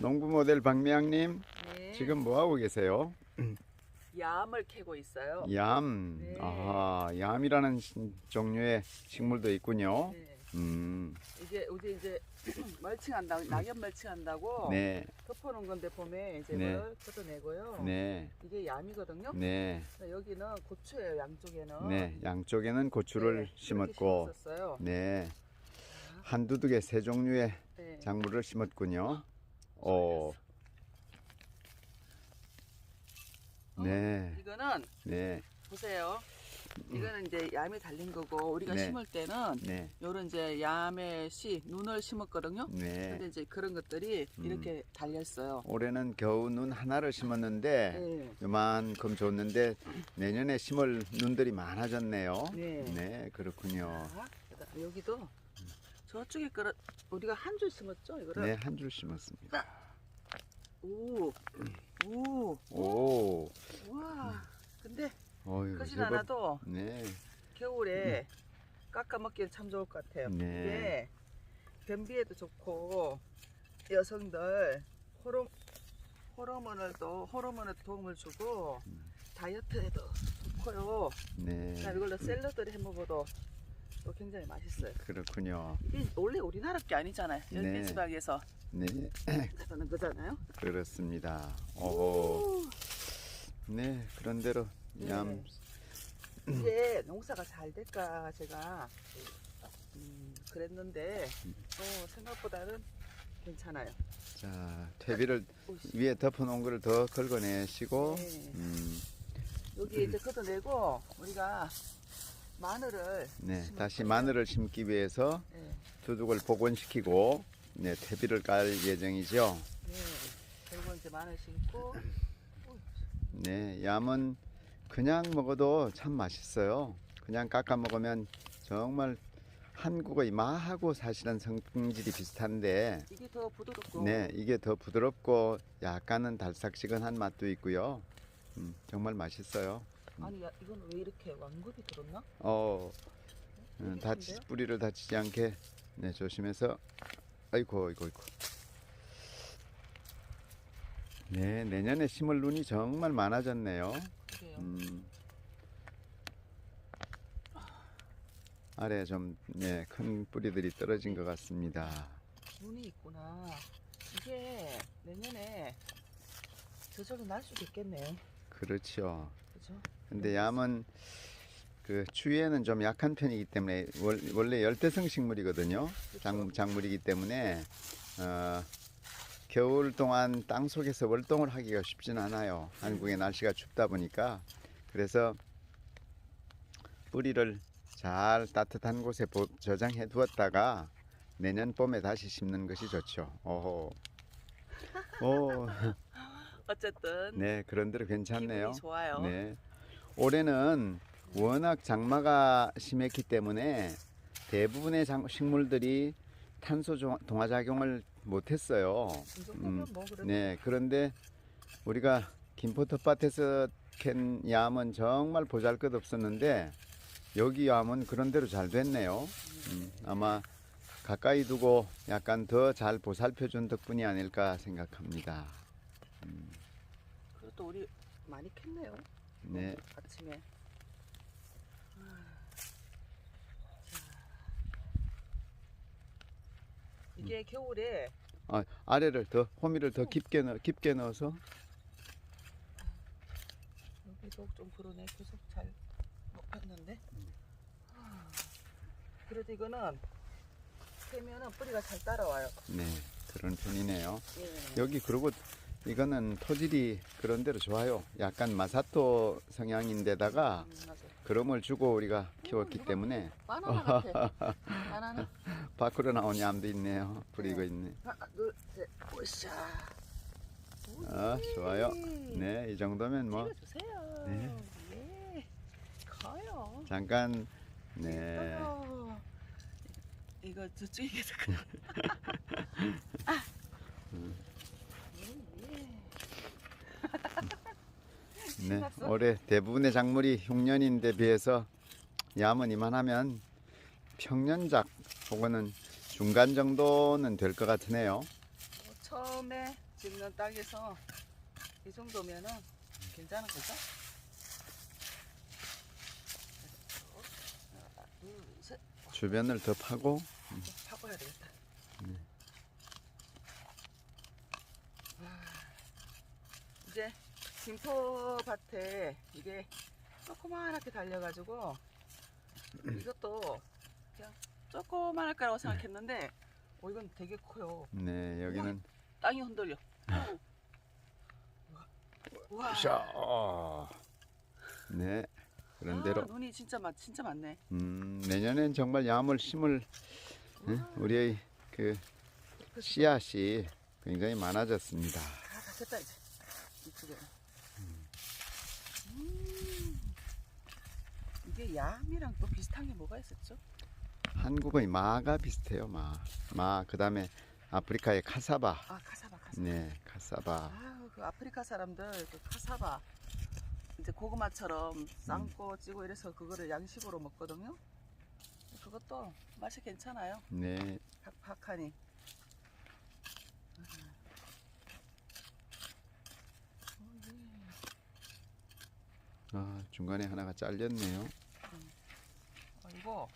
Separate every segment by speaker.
Speaker 1: 농부 모델 박미양님
Speaker 2: 네.
Speaker 1: 지금 뭐 하고 계세요?
Speaker 2: 얌을 캐고 있어요.
Speaker 1: 얌.
Speaker 2: 네.
Speaker 1: 아, 얌이라는 신- 종류의 식물도 있군요.
Speaker 2: 네.
Speaker 1: 음,
Speaker 2: 이게 우리 이제 멀칭한다고 낙엽 멀칭한다고
Speaker 1: 네,
Speaker 2: 덮어놓은 건데 봄에 이제
Speaker 1: 네.
Speaker 2: 이걸 걷어내고요.
Speaker 1: 네,
Speaker 2: 이게 얌이거든요.
Speaker 1: 네,
Speaker 2: 여기는 고추예요. 양쪽에는.
Speaker 1: 네. 양쪽에는 고추를
Speaker 2: 네, 이렇게
Speaker 1: 심었고,
Speaker 2: 심었었어요.
Speaker 1: 네, 한두 두개세 종류의
Speaker 2: 네.
Speaker 1: 작물을 심었군요. 오,
Speaker 2: 어,
Speaker 1: 네,
Speaker 2: 이거는
Speaker 1: 네,
Speaker 2: 보세요. 이거는 이제 얌이 달린 거고 우리가
Speaker 1: 네.
Speaker 2: 심을 때는
Speaker 1: 네,
Speaker 2: 요런 이제 얌의 씨 눈을 심었거든요. 근데
Speaker 1: 네.
Speaker 2: 이제 그런 것들이
Speaker 1: 음.
Speaker 2: 이렇게 달렸어요.
Speaker 1: 올해는 겨우 눈 하나를 심었는데
Speaker 2: 네.
Speaker 1: 요만큼 줬는데 내년에 심을 눈들이 많아졌네요.
Speaker 2: 네.
Speaker 1: 네, 그렇군요.
Speaker 2: 자, 여기도 저쪽에 거를 우리가 한 줄 심었죠, 이거를.
Speaker 1: 네, 한 줄 심었습니다.
Speaker 2: 오, 오,
Speaker 1: 오,
Speaker 2: 와. 근데
Speaker 1: 어유,
Speaker 2: 크진
Speaker 1: 제법.
Speaker 2: 않아도
Speaker 1: 네,
Speaker 2: 겨울에 깎아 먹기엔 참 좋을 것 같아요.
Speaker 1: 네.
Speaker 2: 이게 변비에도 좋고 여성들 호르 호르몬을 또 호르몬에 도움을 주고 다이어트에도 좋고요.
Speaker 1: 네,
Speaker 2: 이걸로 샐러드를 해 먹어도 또 굉장히 맛있어요.
Speaker 1: 그렇군요.
Speaker 2: 이게 원래 우리나라 게 아니잖아요.
Speaker 1: 네.
Speaker 2: 열대 지방에서
Speaker 1: 네,
Speaker 2: 하는 거잖아요.
Speaker 1: 그렇습니다. 오, 네, 그런 대로
Speaker 2: 네.
Speaker 1: 얌,
Speaker 2: 이게 농사가 잘 될까 제가 음, 그랬는데 어, 생각보다는 괜찮아요.
Speaker 1: 자, 퇴비를
Speaker 2: 오씨.
Speaker 1: 위에 덮어놓은 거를 더 긁어내시고,
Speaker 2: 네.
Speaker 1: 음,
Speaker 2: 여기 이제 걷어내고 우리가 마늘을
Speaker 1: 네, 다시. 마늘을 심기 위해서
Speaker 2: 네,
Speaker 1: 두둑을 복원시키고, 네, 퇴비를 깔 예정이죠.
Speaker 2: 네. 그리고 이제 마늘 심고
Speaker 1: 네, 얌은 그냥 먹어도 참 맛있어요. 그냥 깎아 먹으면 정말 한국의 마하고 사실은 성질이 비슷한데,
Speaker 2: 이게 더 부드럽고
Speaker 1: 네, 이게 더 부드럽고 약간은 달싹지근한 맛도 있고요. 음, 정말 맛있어요.
Speaker 2: 아니 야, 이건 왜 이렇게 왕급이 들었나?
Speaker 1: 어, 음,
Speaker 2: 이게
Speaker 1: 다치? 뿌리를 다치지 않게 네, 조심해서. 아이고, 아이고, 아이고. 네, 내년에 심을 눈이 정말 많아졌네요.
Speaker 2: 그래요.
Speaker 1: 음. 아래 좀, 네, 큰 뿌리들이 떨어진 것 같습니다.
Speaker 2: 눈이 있구나. 이게 내년에 저절로 날 수도 있겠네요.
Speaker 1: 그렇죠.
Speaker 2: 그죠?
Speaker 1: 근데 얌은 그 추위에는 좀 약한 편이기 때문에 월- 원래 열대성 식물이거든요. 작, 작물이기 때문에 어, 겨울 동안 땅 속에서 월동을 하기가 쉽진 않아요. 한국의 날씨가 춥다 보니까 그래서 뿌리를 잘 따뜻한 곳에 보- 저장해 두었다가 내년 봄에 다시 심는 것이 좋죠. 오호. 오,
Speaker 2: 어쨌든
Speaker 1: 네, 그런대로 괜찮네요.
Speaker 2: 기분이 좋아요.
Speaker 1: 네. 올해는 워낙 장마가 심했기 때문에 대부분의 장- 식물들이 탄소 조- 동화 작용을 못했어요.
Speaker 2: 이 정도면
Speaker 1: 음,
Speaker 2: 뭐 그래도
Speaker 1: 네, 그런데 우리가 김포 텃밭에서 캔 얌은 정말 보잘것 없었는데 여기 얌은 그런대로 잘 됐네요. 음, 아마 가까이 두고 약간 더 잘 보살펴준 덕분이 아닐까 생각합니다.
Speaker 2: 그것도 우리 많이 캤네요.
Speaker 1: 네,
Speaker 2: 아침에. 이게 겨울에
Speaker 1: 아, 아래를 더 호미를 더 깊게 넣 깊게 넣어서
Speaker 2: 여기도 좀 그러네. 계속 잘 먹혔는데. 그래도 이거는 캐면은 뿌리가 잘 따라와요.
Speaker 1: 네 그런 편이네요.
Speaker 2: 예.
Speaker 1: 여기 그리고 이거는 토질이 그런 대로 좋아요. 약간 마사토 성향인데다가
Speaker 2: 음.
Speaker 1: 그럼을 주고 우리가 키웠기
Speaker 2: 이거
Speaker 1: 때문에
Speaker 2: 바나나 같아. 바나나.
Speaker 1: 밖으로 나온 얌도 있네요. 뿌리고 있네.
Speaker 2: 하나, 둘, 셋, 오샤.
Speaker 1: 아 좋아요. 네 이 정도면 뭐
Speaker 2: 찍어주세요.
Speaker 1: 네.
Speaker 2: 예. 커요.
Speaker 1: 잠깐 네
Speaker 2: 커요. 이거 저쪽에서 아. 음, 예.
Speaker 1: 네? 올해 대부분의 작물이 흉년인데 비해서 얌은 이만하면 평년작 혹은 중간 정도는 될 것 같으네요.
Speaker 2: 뭐 처음에 짓는 땅에서 이 정도면은 괜찮은 거죠?
Speaker 1: 주변을 더 파고
Speaker 2: 파고야 되겠다.
Speaker 1: 네.
Speaker 2: 와, 이제 김포밭에 이게 조그만하게 달려가지고 이것도 그냥 조그만할 거라고 생각했는데 어 이건 되게 커요.
Speaker 1: 네 여기는
Speaker 2: 땅이 흔들려. 와,
Speaker 1: 샤. 네 그런 대로
Speaker 2: 아, 눈이 진짜 많, 진짜 많네.
Speaker 1: 음, 내년엔 정말 야물 심을 예? 우리의 그 씨앗이 굉장히 많아졌습니다.
Speaker 2: 다 닫혔다 이제 이쪽에. 이게 얌이랑 또 비슷한 게 뭐가 있었죠?
Speaker 1: 한국의 마가 비슷해요 마. 마 그다음에 아프리카의 카사바.
Speaker 2: 아 카사바 카사바.
Speaker 1: 네 카사바.
Speaker 2: 아유 그 아프리카 사람들 그 카사바 이제 고구마처럼 삶고 찌고 이래서 그거를 양식으로 먹거든요. 그것도 맛이 괜찮아요.
Speaker 1: 네
Speaker 2: 팍팍하니.
Speaker 1: 아, 중간에 하나가 잘렸네요.
Speaker 2: 그리고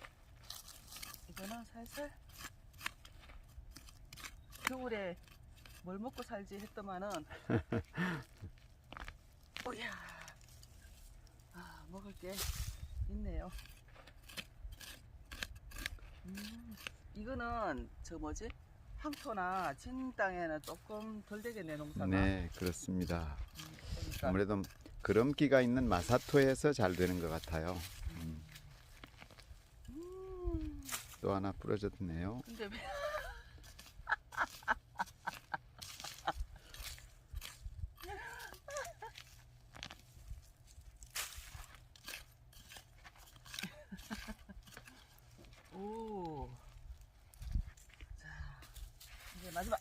Speaker 2: 이거는 살살 겨울에 뭘 먹고 살지 했더만은 오야 아 먹을 게 있네요. 음 이거는 저 뭐지 황토나 진 땅에는 조금 덜 되겠네 농사가.
Speaker 1: 네 그렇습니다.
Speaker 2: 음, 그러니까
Speaker 1: 아무래도 그름기가 있는 마사토에서 잘 되는 것 같아요. 음,
Speaker 2: 음,
Speaker 1: 또 하나 부러졌네요.
Speaker 2: 근데 왜 오. 자, 이제 마지막.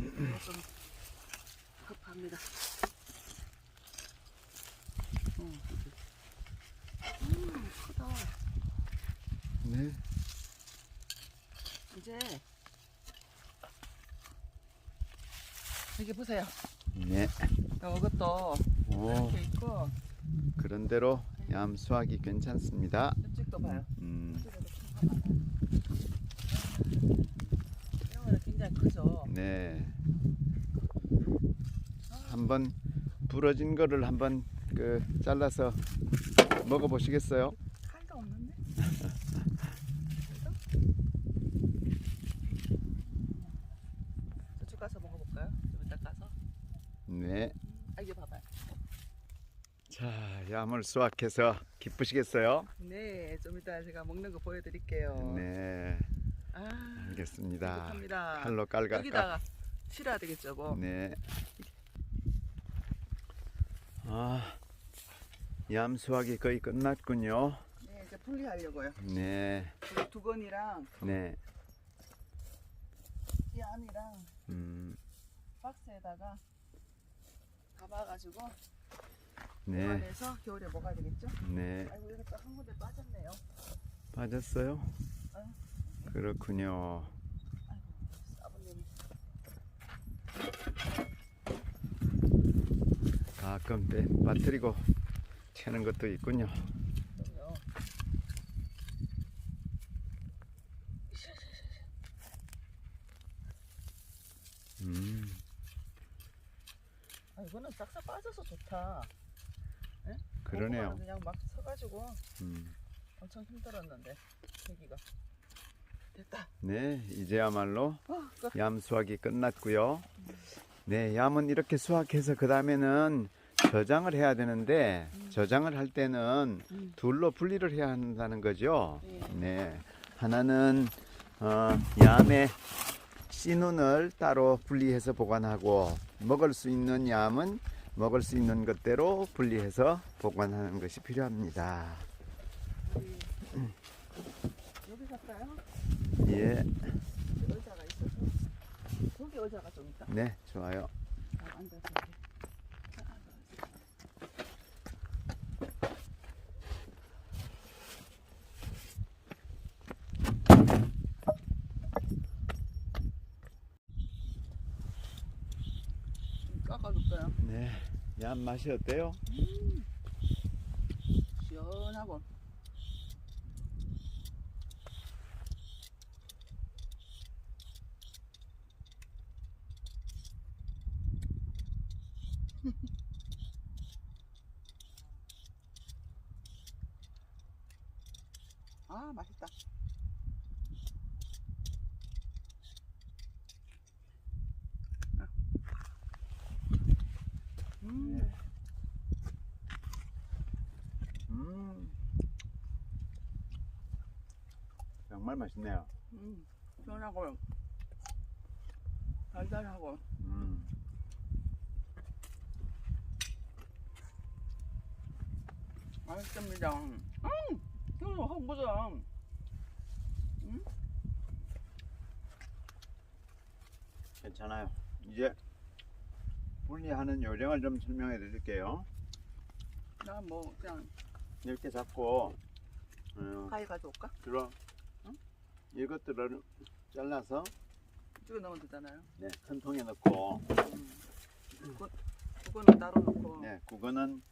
Speaker 2: 이거 좀 급합니다. 음, 음, 크다.
Speaker 1: 네.
Speaker 2: 이제 여기 보세요.
Speaker 1: 네.
Speaker 2: 이것도
Speaker 1: 오,
Speaker 2: 이렇게 있고
Speaker 1: 그런 대로 얌수하기 괜찮습니다.
Speaker 2: 이쪽도 봐요.
Speaker 1: 음,
Speaker 2: 거는 굉장히 크죠.
Speaker 1: 네. 한번 부러진 거를 한번 그 잘라서 먹어 보시겠어요?
Speaker 2: 칼도 없는데? 저쪽 가서 먹어 볼까요? 좀 이따 가서.
Speaker 1: 네.
Speaker 2: 아 이거 봐봐요.
Speaker 1: 자, 얌을 수확해서 기쁘시겠어요?
Speaker 2: 네, 좀 이따 제가 먹는 거 보여드릴게요.
Speaker 1: 네.
Speaker 2: 아,
Speaker 1: 알겠습니다.
Speaker 2: 행복합니다.
Speaker 1: 칼로 깔갈까?
Speaker 2: 여기다가 실어야 되겠죠, 뭐.
Speaker 1: 네. 아, 얌 수확이 거의 끝났군요.
Speaker 2: 네, 이제 분리하려고요.
Speaker 1: 네,
Speaker 2: 그 두건이랑
Speaker 1: 네.
Speaker 2: 얌이랑
Speaker 1: 음,
Speaker 2: 박스에다가 담아가지고
Speaker 1: 네,
Speaker 2: 보관해서 겨울에 먹어야 되겠죠?
Speaker 1: 네.
Speaker 2: 아이고 여기 또 한 군데 빠졌네요.
Speaker 1: 빠졌어요?
Speaker 2: 아유.
Speaker 1: 그렇군요. 가끔 배 빠뜨리고 채는 것도 있군요. 음,
Speaker 2: 아 이거는 싹싹 빠져서 좋다.
Speaker 1: 그러네요.
Speaker 2: 고구마는 그냥 막 서가지고
Speaker 1: 음,
Speaker 2: 엄청 힘들었는데 여기가 됐다.
Speaker 1: 네, 이제야말로
Speaker 2: 어, 그,
Speaker 1: 얌 수확이 끝났고요. 네, 얌은 이렇게 수확해서 그 다음에는 저장을 해야 되는데 저장을 할 때는
Speaker 2: 음.
Speaker 1: 둘로 분리를 해야 한다는 거죠.
Speaker 2: 네.
Speaker 1: 네, 하나는 어, 얌의 씨눈을 따로 분리해서 보관하고 먹을 수 있는 얌은 먹을 수 있는 것대로 분리해서 보관하는 것이 필요합니다. 예,
Speaker 2: 의자가 있어서 거기 의자가 좀 있다.
Speaker 1: 네, 좋아요.
Speaker 2: 아, 앉아서. 깎아줄까요?
Speaker 1: 네. 얀 맛이 어때요?
Speaker 2: 시원하고. 아 맛있다. 아. 음.
Speaker 1: 음. 정말 맛있네요.
Speaker 2: 음, 시원하고 달달하고
Speaker 1: 음.
Speaker 2: 맛있습니다. 음, 이거 한번 보자. 음,
Speaker 1: 괜찮아요. 이제 분리하는 요령을 좀 설명해 드릴게요.
Speaker 2: 나 뭐 그냥
Speaker 1: 이렇게 잡고 어,
Speaker 2: 가위 가져올까?
Speaker 1: 들어
Speaker 2: 응?
Speaker 1: 이것들을 잘라서
Speaker 2: 찍어 넣으면 되잖아요.
Speaker 1: 네, 큰 통에 넣고
Speaker 2: 음, 그거, 그거는 따로 놓고
Speaker 1: 네, 그거는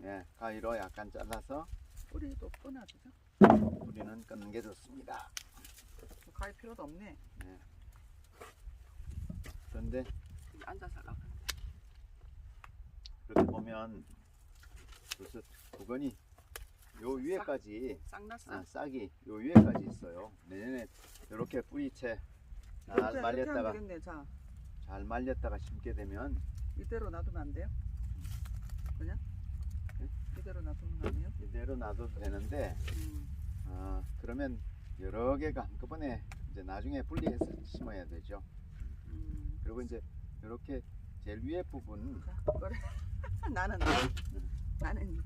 Speaker 1: 네, 가위로 약간 잘라서
Speaker 2: 뿌리도 끊어주죠.
Speaker 1: 뿌리는 끊는 게 좋습니다.
Speaker 2: 가위 필요도 없네.
Speaker 1: 그런데
Speaker 2: 여기 앉아서 하려고.
Speaker 1: 그렇게 보면 벌써 부건이 요 위에까지
Speaker 2: 싹 났어.
Speaker 1: 아, 싹이 요 위에까지 있어요. 내년에 이렇게 뿌리채 잘 말렸다가
Speaker 2: 되겠네. 자,
Speaker 1: 잘 말렸다가 심게 되면
Speaker 2: 이대로 놔두면 안 돼요? 그냥?
Speaker 1: 네?
Speaker 2: 이대로 놔두면 안 돼요?
Speaker 1: 이대로 놔둬도 되는데
Speaker 2: 음.
Speaker 1: 아, 그러면 여러 개가 한꺼번에 이제 나중에 분리해서 심어야 되죠.
Speaker 2: 음.
Speaker 1: 그리고 이제 이렇게 제일 위에 부분
Speaker 2: 자. 나는 나는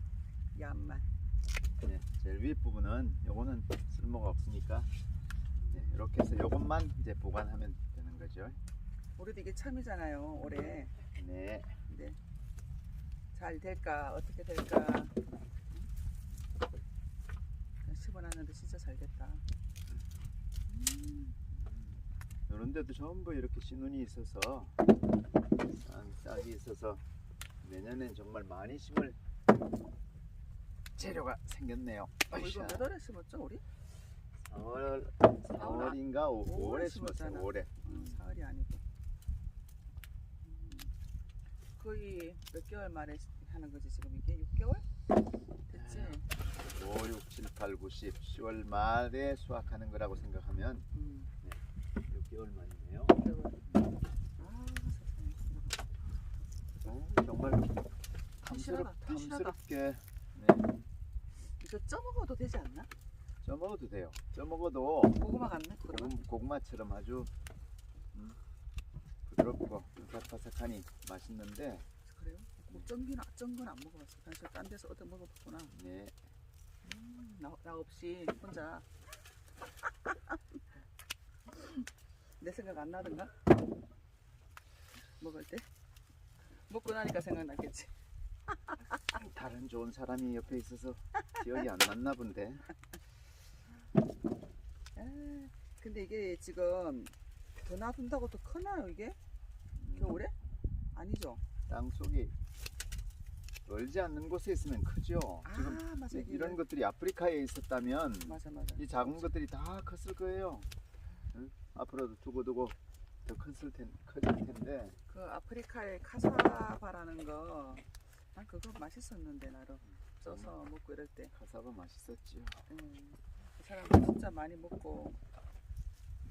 Speaker 2: 얌만.
Speaker 1: 네, 제일 위에 부분은 요거는 쓸모가 없으니까 네, 이렇게 해서 요것만 이제 보관하면 되는 거죠.
Speaker 2: 우리도 이게 처음이잖아요. 올해.
Speaker 1: 네.
Speaker 2: 근데 잘 될까 어떻게 될까. 응? 심어놨는데 진짜 잘 됐다.
Speaker 1: 이런 데도 전부 이렇게 신운이 있어서 산 싹이 있어서 내년엔 정말 많이 심을 재료가 생겼네요.
Speaker 2: 어, 이거 몇 월에 심었죠 우리?
Speaker 1: 4월,
Speaker 2: 사월
Speaker 1: 4월인가
Speaker 2: 오월에
Speaker 1: 5월에 심었어요.
Speaker 2: 심었잖아.
Speaker 1: 5월에.
Speaker 2: 음, 사월이 아니고. 음, 거의 몇 개월 만에 하는 거지 지금 이게 6개월? 됐지?
Speaker 1: 5, 6, 7, 8, 9, 10, 10월 말에 수확하는 거라고 생각하면
Speaker 2: 음,
Speaker 1: 6개월 만이네요.
Speaker 2: 6개월. 아 세상에.
Speaker 1: 오, 정말 탐스럽. 탐스럽게 네,
Speaker 2: 이거 쪄먹어도 되지 않나?
Speaker 1: 쪄 먹어도 돼요. 쪄 먹어도
Speaker 2: 고구마 같네. 그러면.
Speaker 1: 고구, 고구마처럼 아주 음, 부드럽고 바삭바삭하니 맛있는데
Speaker 2: 그래요? 뭐 쩐기는 쩐건 안 먹어봤어. 사실 딴 데서 얻어 먹어봤구나.
Speaker 1: 네,
Speaker 2: 음, 나, 나 없이 혼자. 내 생각 안 나던가? 먹을 때? 먹고 나니까 생각났겠지.
Speaker 1: 다른 좋은 사람이 옆에 있어서 기억이 안 났나 본데
Speaker 2: 아, 근데 이게 지금 더 놔둔다고 더 크나요 이게?
Speaker 1: 음,
Speaker 2: 겨울에? 아니죠.
Speaker 1: 땅 속이 멀지 않는 곳에 있으면 크죠. 지금
Speaker 2: 아 맞아
Speaker 1: 이- 이런 것들이 아프리카에 있었다면
Speaker 2: 맞아 맞아.
Speaker 1: 이 작은 것들이 다 컸을 거예요. 응? 앞으로도 두고두고 더 컸을 텐, 커질 텐데
Speaker 2: 그 아프리카의 카사바라는 거, 난 그거 맛있었는데 나름 쪄서 먹고 이럴 때.
Speaker 1: 카사바 맛있었지요.
Speaker 2: 음, 그 사람들 진짜 많이 먹고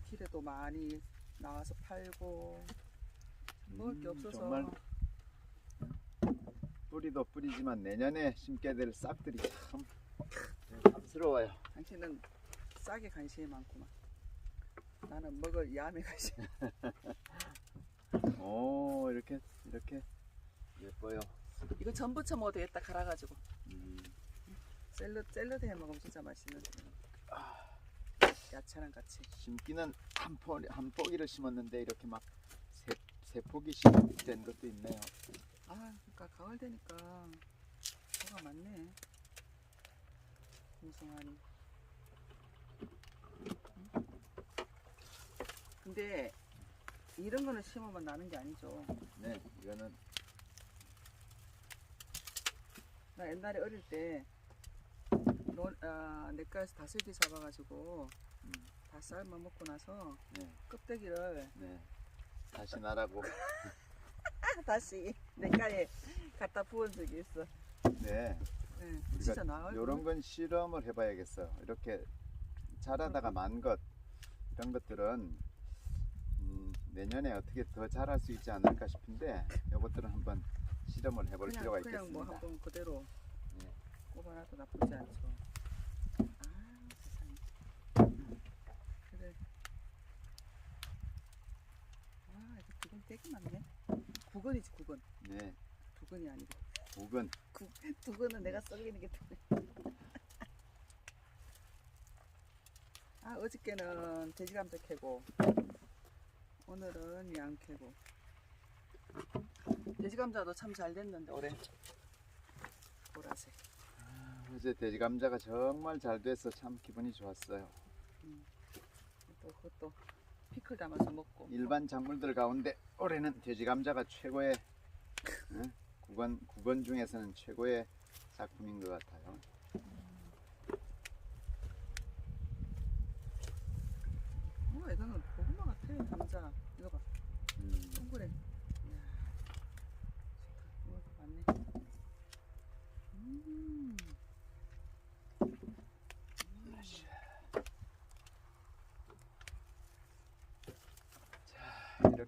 Speaker 2: 길에도 많이 나와서 팔고 먹을 게
Speaker 1: 음,
Speaker 2: 없어서
Speaker 1: 정말 뿌리도 뿌리지만 내년에 심게 될 싹들이 참 탐스러워요.
Speaker 2: 당신은 싸게 관심이 많구만. 나는 먹을 야매 관심.
Speaker 1: 오 이렇게 이렇게 예뻐요.
Speaker 2: 이거 전부쳐 먹어도 되겠다 갈아가지고
Speaker 1: 음,
Speaker 2: 샐러드 샐러드 해 먹으면 진짜 맛있는데. 야채랑 같이.
Speaker 1: 심기는 한 포, 한 포기를 심었는데 이렇게 막 세 세 포기 시된 것도 있네요.
Speaker 2: 아, 그러니까 가을 되니까 뭐가 많네. 공성하니. 응? 근데 이런 거는 심으면 나는 게 아니죠.
Speaker 1: 네, 이거는
Speaker 2: 나 옛날에 어릴 때 논, 아, 냇가에서 다슬기 잡아가지고
Speaker 1: 음,
Speaker 2: 다 삶아 먹고 나서
Speaker 1: 네,
Speaker 2: 껍데기를
Speaker 1: 네. 다시 나라고.
Speaker 2: 다시 냇가에 갖다 부은 적이 있어.
Speaker 1: 네.
Speaker 2: 네, 진짜 나을
Speaker 1: 이런 건 실험을 해봐야겠어. 이렇게 자라다가 만 것 이런 것들은 음, 내년에 어떻게 더 자랄 수 있지 않을까 싶은데 이것들은 한번 실험을 해볼
Speaker 2: 그냥,
Speaker 1: 필요가
Speaker 2: 그냥 뭐
Speaker 1: 있겠습니다.
Speaker 2: 한번 그대로
Speaker 1: 네.
Speaker 2: 꼽아놔도 나쁘지 않죠. 아 세상에. 그래. 와 이거 두근 되게 많네. 구근이지 구근.
Speaker 1: 네,
Speaker 2: 두근이 아니고
Speaker 1: 묵은
Speaker 2: 구, 두근은 내가 썰리는 게 두근. 아 어저께는 돼지 감자 캐고 오늘은 양 캐고. 돼지 감자도 참 잘 됐는데 올해 보라색.
Speaker 1: 어제 돼지 감자가 정말 잘 돼서 참 기분이 좋았어요.
Speaker 2: 또 그것도 피클 담아서 먹고.
Speaker 1: 일반 작물들 가운데 올해는 돼지 감자가 최고의 응? 구건 구건 중에서는 최고의 작품인 것 같아요.
Speaker 2: 어, 이거는 고구마 같아 감자. 이거 봐,
Speaker 1: 음,
Speaker 2: 동그래. 이야, 좋다. 이거 맞네. 음.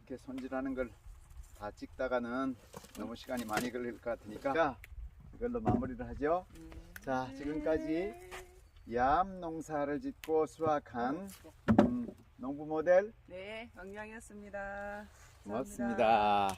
Speaker 1: 이렇게 손질하는 걸 다 찍다가는 너무 시간이 많이 걸릴 것 같으니까 자, 이걸로 마무리를 하죠.
Speaker 2: 음.
Speaker 1: 자, 지금까지 얌 농사를 짓고 수확한 음, 농부 모델
Speaker 2: 네, 왕양이었습니다.
Speaker 1: 고맙습니다.